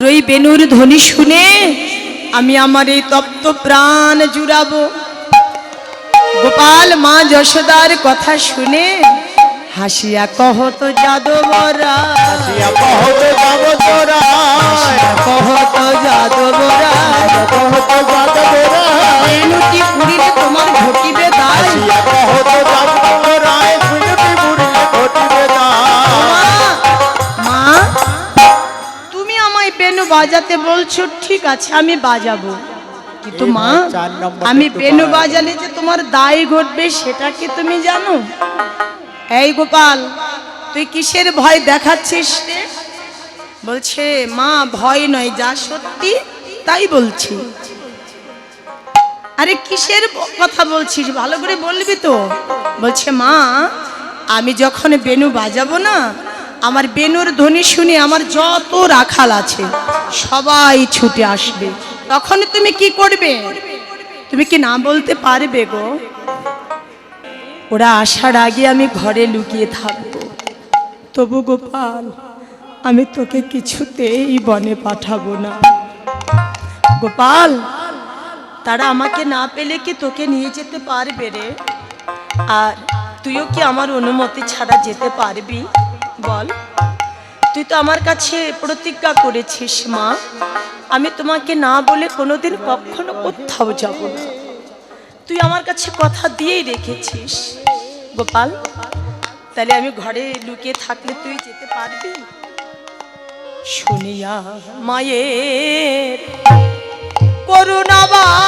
ওই বেনুর ধ্বনি শুনে আমি আমার এই তপ্ত প্রাণ জুড়াব। গোপাল মা যশোদার কথা শুনে হাসিয়া কহত যাদবরা কহত কহত যাদবরা কহত যাব বেনুটি পুরিলে তোমার ঘটিবে কহত ঘটিবে না বাজাতে বলছো ঠিক আছে আমি বাজাবো। কিন্তু মা আমি বেনু। বাজালে যে তোমার দায় ঘটবে সেটা কি তুমি জানো? এই গোপাল তুই কিসের ভয় দেখাচ্ছিস বলছে মা ভয় নয় যা সত্যি তাই বলছি। আরে কিসের কথা বলছিস ভালো করে বলবি তো? বলছে মা আমি যখন বেনু বাজাবো না আমার বেনুর ধ্বনি শুনে আমার যত রাখাল আছে, সবাই ছুটে আসবে। তখন তুমি কি করবে? তুমি কি না বলতে পারবে গো? ওরা আসার আগে আমি ঘরে লুকিয়ে থাকব। তবু গোপাল, আমি তোকে কিছুতেই বনে পাঠাবো না। গোপাল, তারা আমাকে না পেলে কি তোকে নিয়ে যেতে পারবে রে? আর তুইও কি আমার অনুমতি ছাড়া যেতে পারবি? বল। তুই তো আমার কাছে প্রতিজ্ঞা করেছিস, মা। আমি তোমাকে না বলে কোনোদিন কখনো কোথাও যাব না। তুই আমার কাছে কথা দিয়েই রেখেছিস। গোপাল, তাহলে আমি ঘরে লুকিয়ে থাকলে তুই যেতে পারবি? শুনিয়া মায়ের করুণাবা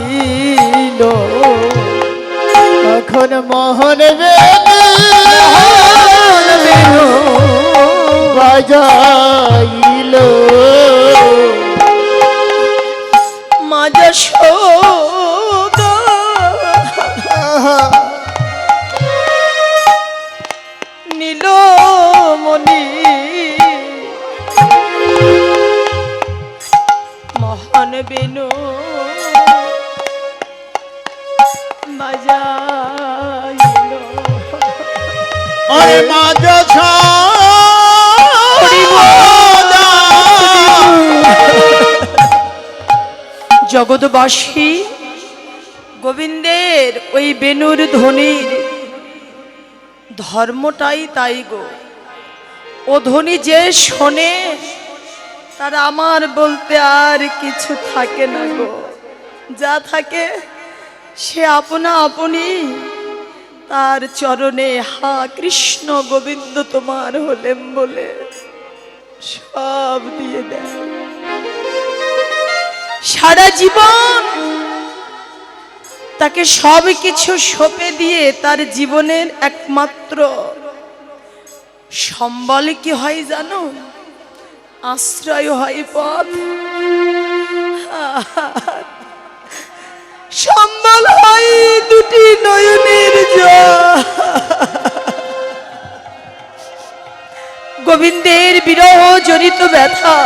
বেনু মোহন বাজাইল। মাজা মাঝ জগৎবাসী, গোবিন্দের ওই বেনুর ধ্বনির ধর্মটাই তাই গো। ও ধ্বনি যে শোনে, তার আমার বলতে আর কিছু থাকে না গো। যা থাকে, সে আপনা আপনি তার চরণে, হা কৃষ্ণ গোবিন্দ, তোমার হলেন বলে সব দিয়ে দেয়। সারা জীবন তাকে সব কিছু সঁপে দিয়ে তার জীবনের একমাত্র সম্বল কি হয় জানো? আশ্রয় হয় পথ। গোবিন্দের বিরহ জড়িত ব্যথা।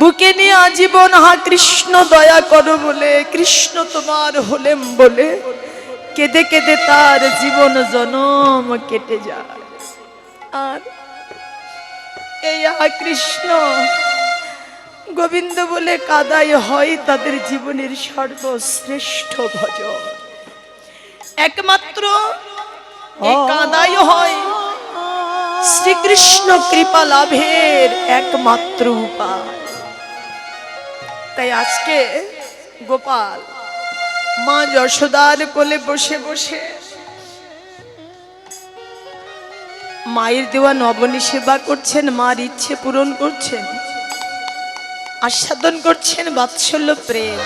বুকে নিয়ে আজীবন হা কৃষ্ণ দয়া করো বলে কৃষ্ণ তোমার হলেম বলে। কেঁদে কেঁদে তার জীবন জনম কেটে যায়। আর এই হা কৃষ্ণ গোবিন্দ বলে কাদাই হয় তাদের জীবনের সর্বশ্রেষ্ঠ ভজন। একমাত্র কাদাই হয় শ্রীকৃষ্ণ কৃপা লাভের একমাত্র উপায়। তাই আজকে গোপাল, মা যশোদার কোলে বসে বসে মায়ের দেওয়া নবনী সেবা করছেন, মার ইচ্ছে পূরণ করছেন, আস্বাদন করছেন বাৎসল্য প্রেম।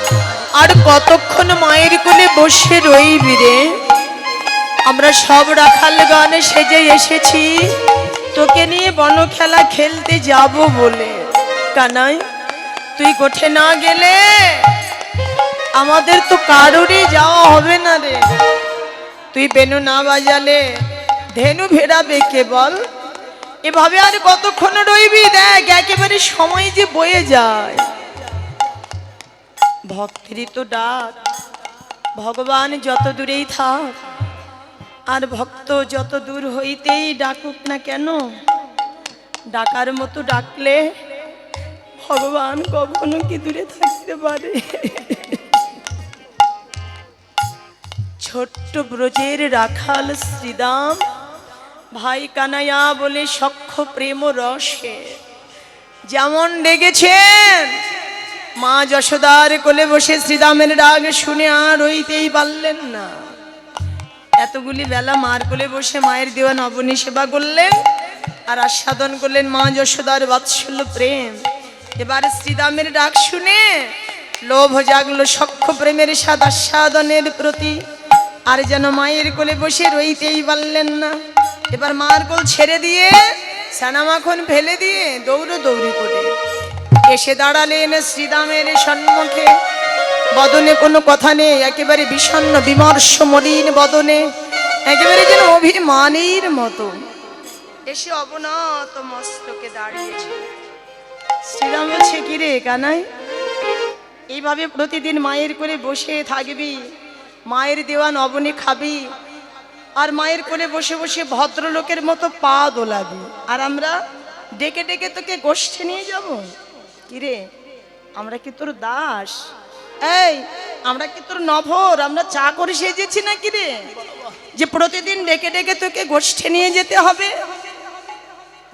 আর কতক্ষণ মায়ের কোলে বসে রইবি রে? আমরা সব রাখাল গানে সেজে এসেছি। তোকে নিয়ে বন খেলা খেলতে যাব বলে। কানাই, তুই কোঠে না গেলে আমাদের তো কারোরই যাওয়া হবে না রে। তুই বেনু না বাজালে ধেনু ভেড়াবে কে বল? এভাবে আর কতক্ষণ রইবি দেখ, একেবারে সময় যে বয়ে যায়। ভক্তেরই তো ডাক, ভগবান যত দূরেই থাক আর ভক্ত যত দূর হইতেই ডাকুক না কেন, ডাকার মতো ডাকলে ভগবান কখনো কি দূরে থাকতে পারে? ছোট্ট ব্রজের রাখাল শ্রীদাম, ভাই কানাইয়া বলে সখ্য প্রেম রসে। যেমন ডেকেছেন, মা যশোদার কোলে বসে শ্রীদামের ডাক শুনে আর হইতেই পারলেন না। এতগুলি বেলা মার কোলে বসে মায়ের দেওয়া নবনী সেবা করলেন আর আস্বাদন করলেন মা যশোদার বাৎসল্য প্রেম। এবার শ্রীদামের ডাক শুনে লোভ জাগলো সক্ষ প্রেমের স্বাদ আস্বাদনের প্রতি। আর যেন মায়ের কোলে বসে রইতেই পারলেন না। এবার মার কোল ছেড়ে দিয়ে সানামাখন ফেলে দিয়ে দৌড়ো দৌড়ি করে। এসে দাঁড়ালেন শ্রীদামের সম্মুখে। বদনে কোনো কথা নেই একেবারে বিষণ্ণ বিমর্ষ মলিন বদনে একেবারে যেন অভিমানীর মতো। এসে অবনত মস্তকে দাঁড়িয়েছে। শ্রীরাম বলছে কি রে কানাই? এইভাবে প্রতিদিন মায়ের করে বসে থাকবি মায়ের দেওয়া নবনী খাবি আর মায়ের কোলে বসে বসে ভদ্রলোকের মতো পা দোলাবি আর আমরা ডেকে ডেকে তোকে গোষ্ঠী নিয়ে যাব? কিরে আমরা কি তোর দাস? এই, আমরা কি তোর নভর? আমরা চা করে সেজেছি না কিরে যে প্রতিদিন ডেকে ডেকে তোকে গোষ্ঠী নিয়ে যেতে হবে।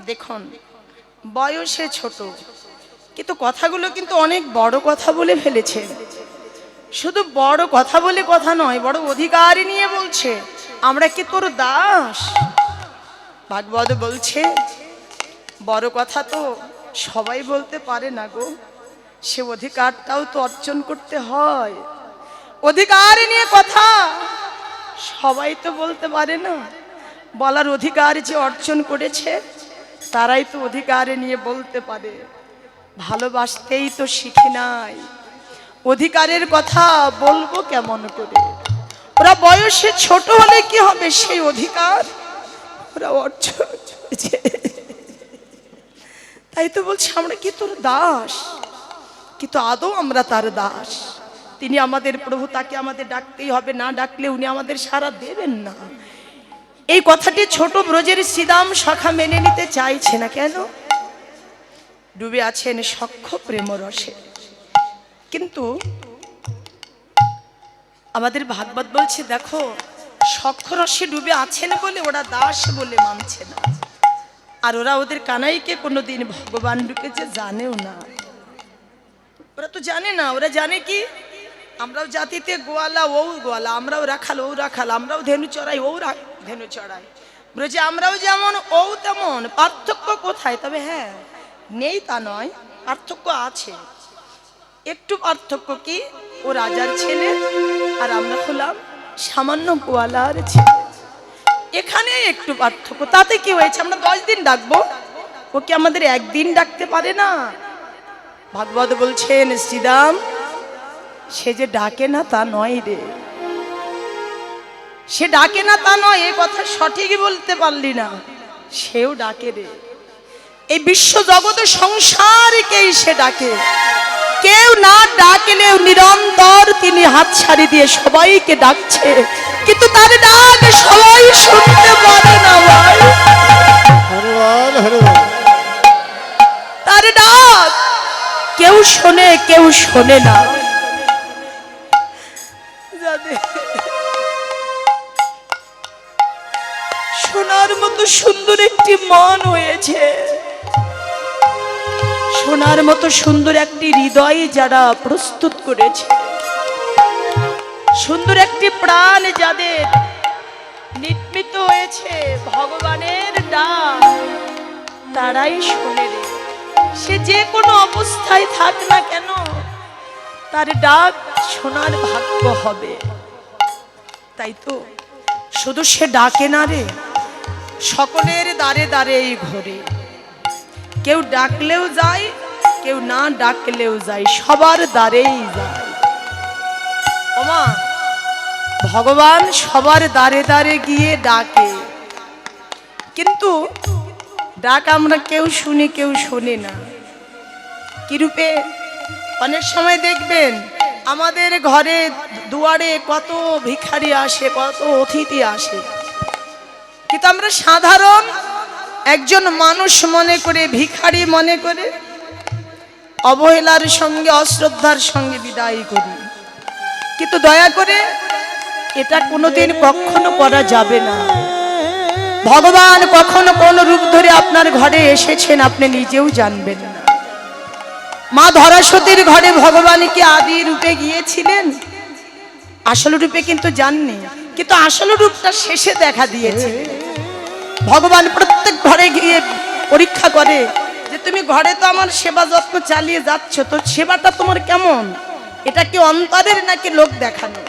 দেখুন, বয়সে ছোট, কিন্তু কথাগুলো কিন্তু অনেক বড় কথা বলে ফেলেছে। শুধু বড় কথা বলে কথা নয়, বড় অধিকারই নিয়ে বলছে, আমরা কি তোর দাস? ভাগবত বলছে, বড় কথা তো সবাই বলতে পারে না গো। সে অধিকারটাও তো অর্জন করতে হয়। অধিকার নিয়ে কথা সবাই তো বলতে পারে না। বলার অধিকার যে অর্জন করেছে, তারাই তো অধিকারে নিয়ে বলতে পারে। ভালোবাসতেই তো শিখে নাই। অধিকারের কথা বলব কেমন করে? ওরা বয়সে ছোট হলে কি হবে সেই অধিকার? ওরা অর্জন তাই তো বলছি, আমরা কি তোর দাস? কিন্তু আদৌ আমরা তার দাস। তিনি আমাদের প্রভু, তাকে আমাদের ডাকতেই হবে। না ডাকলে উনি আমাদের সারা দেবেন না। এই কথাটি ছোট ব্রজের শ্রীদাম শাখা মেনে নিতে চাইছে না কেন? ডুবে আছেন সক্ষ প্রেম রসে। কিন্তু আমাদের ভাগবত বলছে, দেখো সক্ষ রসে ডুবে আছেন বলে ওরা দাস বলে মানছে না। আর ওরা ওদের কানাইকে কোনোদিন ভগবান রূপে যে জানেও না। ওরা তো জানে না, ওরা জানে কি? আমরাও জাতিতে গোয়ালা ও গোয়ালা, আমরাও রাখাল ও রাখাল, আমরাও ধেনু চড়াই ও ধেনু চড়াই। বলছে আমরাও যেমন ও তেমন, পার্থক্য কোথায়? তবে হ্যাঁ নেই তা নয়, পার্থক্য আছে। একটু পার্থক্য কি? ও রাজার ছেলে, আর আমরা হলাম সামান্য গোয়ালার ছেলে। এখানে একটু পার্থক্য, তাতে কি হয়েছে? আমরা দশ দিন ডাকবো। ও কি আমাদের একদিন ডাকতে পারে না। ভাগবত বলছেন, শ্রীরাম, সে যে ডাকে না তা নয় রে। সে ডাকে না তা নয়, এ কথা সঠিকই বলতে পারলি না। সেও ডাকে রে। এই বিশ্ব জগৎ সংসারকেই সে ডাকে? কেউ না ডাকলেও নিরন্তর তিনি হাত ছাড়ি দিয়ে সবাইকে ডাকছে। কিন্তু তার ডাক সবাই শুনতে শোনে, কেউ শোনে না। শোনার মতো সুন্দর একটি মন হয়েছে। শোনার মতো সুন্দর একটি হৃদয় যারা প্রস্তুত করেছে। সুন্দর একটি প্রাণ যাদের নির্মিত হয়েছে ভগবানের ডাক তারাই শোনে রে। সে যে কোনো অবস্থায় থাক না কেন, তার ডাক শোনার ভাগ্য হবে। তাই তো, শুধু সে ডাকে না রে, সকলের দ্বারে দ্বারে এই ঘরে। কেউ ডাকলেও যায়, কেউ না ডাকলেও যায়, সবার দ্বারেই যায়। ওমা, ভগবান সবার দ্বারে দ্বারে গিয়ে ডাকে। কিন্তু ডাক আমরা কেউ শুনি কেউ শুনি না। কিরূপে অনেক সময় দেখবেন আমাদের ঘরে দুয়ারে কত ভিখারি আসে, কত অতিথি আসে। কিন্তু আমরা সাধারণ একজন মানুষ মনে করে, ভিখারি মনে করে, অবহেলার সঙ্গে, অশ্রদ্ধার সঙ্গে বিদায় করি। কিন্তু দয়া করে, এটা কোনোদিন কখনো করা যাবে না। ভগবান কখনো কোন রূপ ধরে আপনার ঘরে এসেছেন, আপনি নিজেও জানবেন না। মা ধরাসতীর ঘরে ভগবান কি আদি রূপে গিয়েছিলেন? আসল রূপে কিন্তু জাননি কিন্তু আসল রূপটা শেষে দেখা দিয়েছে। ভগবান প্রত্যেক ঘরে গিয়ে পরীক্ষা করে যে তুমি ঘরে তো আমার সেবা যত্ন চালিয়ে যাচ্ছ, তো সেবাটা তোমার কেমন? এটা কি অন্তরের নাকি লোক দেখানো?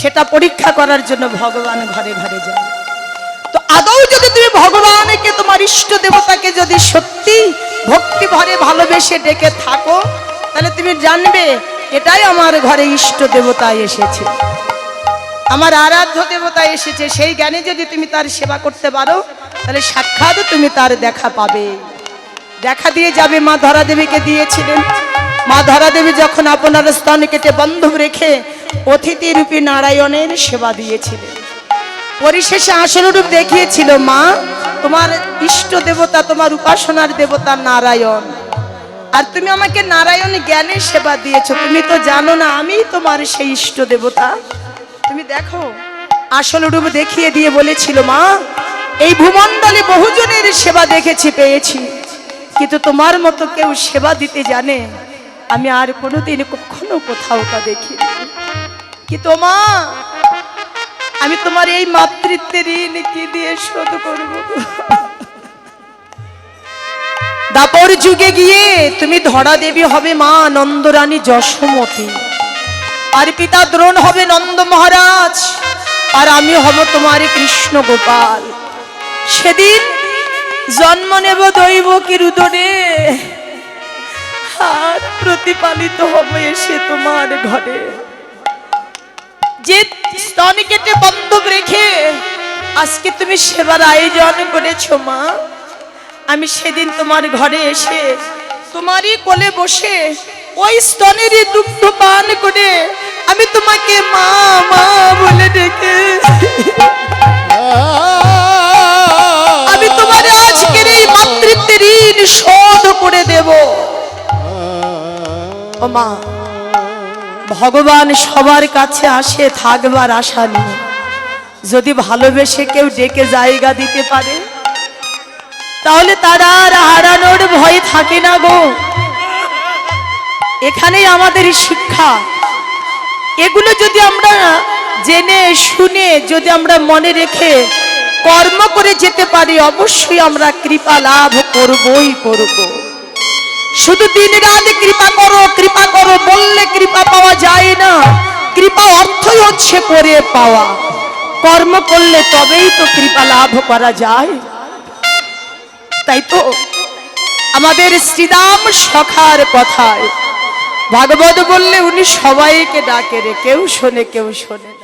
সেটা পরীক্ষা করার জন্য ভগবান ঘরে ঘরে যায়। তো আদৌ যদি তুমি ভগবানকে, তোমার ইষ্ট দেবতাকে যদি সত্যি ভক্তি ভরে ভালোবেসে ডেকে থাকো। তাহলে তুমি জানবে, এটাই আমার ঘরে ইষ্ট দেবতা এসেছে। আমার আরাধ্য দেবতা এসেছে, সেই জ্ঞানে যদি তুমি তার সেবা করতে পারো, তাহলে সাক্ষাৎ তুমি তার দেখা পাবে। দেখা দিয়ে যাবে মা ধরা দেবীকে দিয়েছিলেন। মা ধরা দেবী যখন আপনার স্তন কেটে বন্ধ রেখে অতিথি রূপী নারায়ণের সেবা দিয়েছিলেন। পরিশেষে আসল রূপ দেখিয়েছিল মা তোমার ইষ্ট দেবতা, তোমার উপাসনার দেবতা নারায়ণ। আর তুমি আমাকে নারায়ণ জ্ঞানের সেবা দিয়েছ। তুমি তো জানো না আমি তোমার সেই ইষ্ট দেবতা। তুমি দেখো, আসল রূপ দেখিয়ে দিয়ে বলেছিল, মা, এই ভূমণ্ডলে বহুজনের সেবা দেখেছি, পেয়েছি। কিন্তু তোমার মতো কেউ সেবা দিতে জানে, আমি আর কোনোদিন কখনো কোথাও তা দেখি কিন্তু মা আমি তোমার এই মাতৃত্বের ঋণ কি দিয়ে শোধ করব। দাপর যুগে গিয়ে তুমি ধরা দেবী হবে মা নন্দরানী যশোমতী। আর পিতা দ্রোণ হবে নন্দ মহারাজ। আর আমি হব তোমার কৃষ্ণ গোপাল। সেদিন জন্ম নেব দৈব কিরুদনে। আর প্রতিপালিত হব এসে তোমার ঘরে। যে স্তন কেটে বন্ধ রেখে আজকে তুমি সেবার আয়োজন করেছ মা। আমি সেদিন তোমার ঘরে এসে তোমারই কোলে বসে ওই স্তনেরই দুগ্ধ পান করে আমি তোমাকে মা মা বলে ডেকে আমি তোমার আজকের এই মাতৃত্বের ঋণ শোধ করে দেব। ও মা ভগবান সবার কাছে আসে থাকবার আশা নিয়ে। যদি ভালোবেসে কেউ ডেকে জায়গা দিতে পারে, তাহলে তারা আর হারানোর ভয় থাকে না গো। এখানেই আমাদের শিক্ষা। এগুলো যদি আমরা জেনে, শুনে, যদি আমরা মনে রেখে কর্ম করে যেতে পারি, অবশ্যই আমরা কৃপা লাভ করবই করব। শুধু দিন রাত কৃপা করো কৃপা করো, বললে কৃপা পাওয়া যায় না। কৃপা অর্থই হচ্ছে করে পাওয়া। কর্ম করলে তবেই তো কৃপা লাভ করা যায়। তাই তো আমাদের শ্রীরাম সখার কথায়, ভাগবত বললে উনি সবাইকে ডাকে রে, কেউ শোনে কেউ শোনে না।